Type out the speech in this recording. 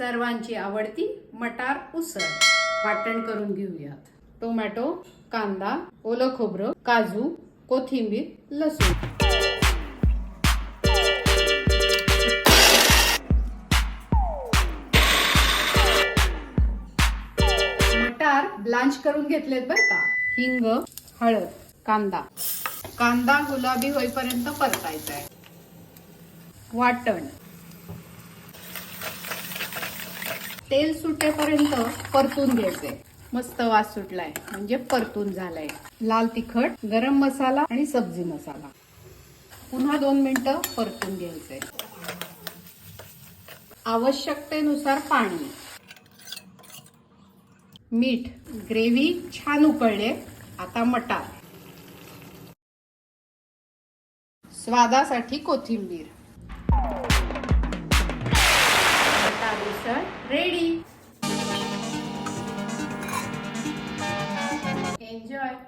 सर्वांची आवडती मटार उसळ. वाटण करून घेऊयात. टोमॅटो कांदा ओलं खोबरं काजू कोथिंबीर लसूण. मटार ब्लांच करून घेतलेत बर का? हिंग हळद कांदा. कांदा गुलाबी होईपर्यंत परतायचा आहे वाटण. तेल सुटेपर्यंत परतून घ्यायचंय मस्त वास सुटलाय. म्हणजे परतून झालाय. लाल तिखट गरम मसाला आणि सब्जी मसाला. पुन्हा दोन मिनिटं परतून घ्यायचंय आवश्यकतेनुसार पाणी. मीठ ग्रेव्ही छान उकळले. आता मटार. स्वादासाठी कोथिंबीर. ready. Enjoy.